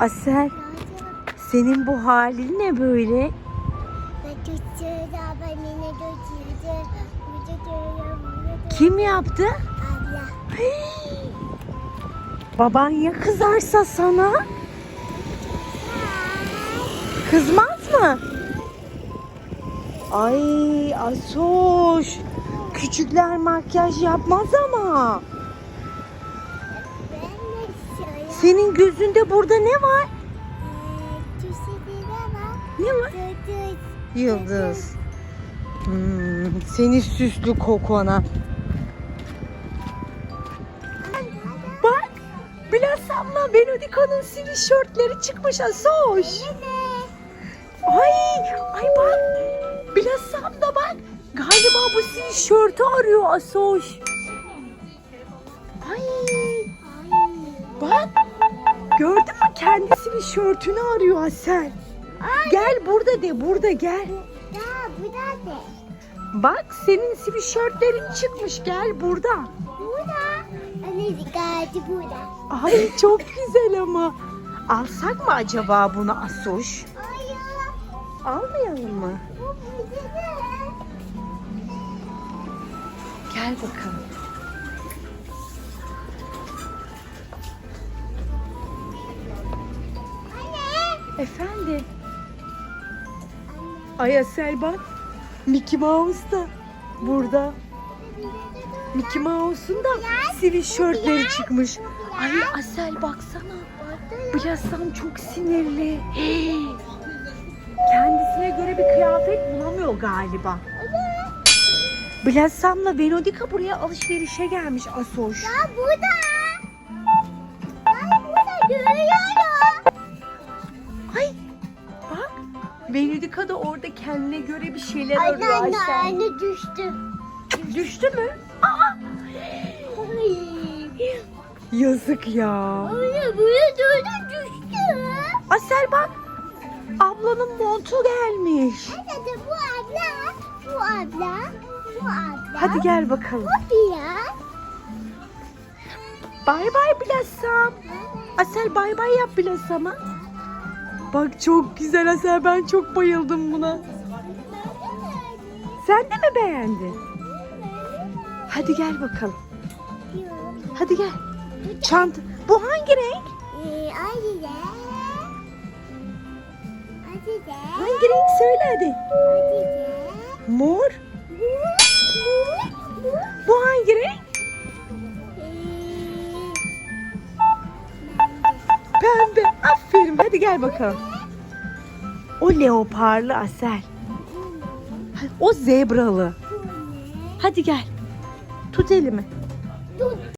Asel senin bu halin ne böyle? Kim yaptı? Abla. Baban ya kızarsa sana? Kızmaz mı? Ay Asoş. Küçükler makyaj yapmaz ama. Senin gözünde burada ne var? Ne var? Yıldız. Hmm, seni süslü kokona. Bak. Blasamla Benedika'nın sweatshirtleri çıkmış Asoş. Ay, ay bak. Bilasam da bak. Galiba bu sweatshirt'ü arıyor Asoş. Ay, bak. Gördün mü kendisi sweatshirt'ünü arıyor Asel. Gel burada de, burada gel. Ya bu da ne? Bak senin sweatshirtlerin çıkmış gel burada. Bu da. Anne geldi burada. Ay çok güzel ama. Alsak mı acaba bunu Asoş? Hayır. Almayalım mı? Bu burada ne? Gel bakalım. Efendim? Ay Asel bak. Mickey Mouse da burada. Mickey Mouse'un da sweatshirtleri çıkmış. Ay Asel baksana. Birazdan çok sinirli. Kendisine göre bir kıyafet bulamıyor galiba. Blassam'la Venodika buraya alışverişe gelmiş Asoş. Ya burada. Venodika da orada kendine göre bir şeyler Anne arıyor anne anne düştü. Düştü mü? Aa, yazık ya. Anne buraya döndüm düştü. Asel bak ablanın montu gelmiş. Anne de bu abla. Bu abla. Bu abla. Hadi gel bakalım. Bu biraz. Bay bay Blassam. Asel bay bay yap Blassam'a. Bak çok güzel Asel ben çok bayıldım buna. Sen de mi beğendin? Hadi gel bakalım. Hadi gel. Çanta. Bu hangi renk? Hangi renk söyle hadi. Mor. Bu. Hangi renk? Pembe. Hadi gel bakalım. O leoparlı Asel. O zebralı. Hadi gel. Tut elimi.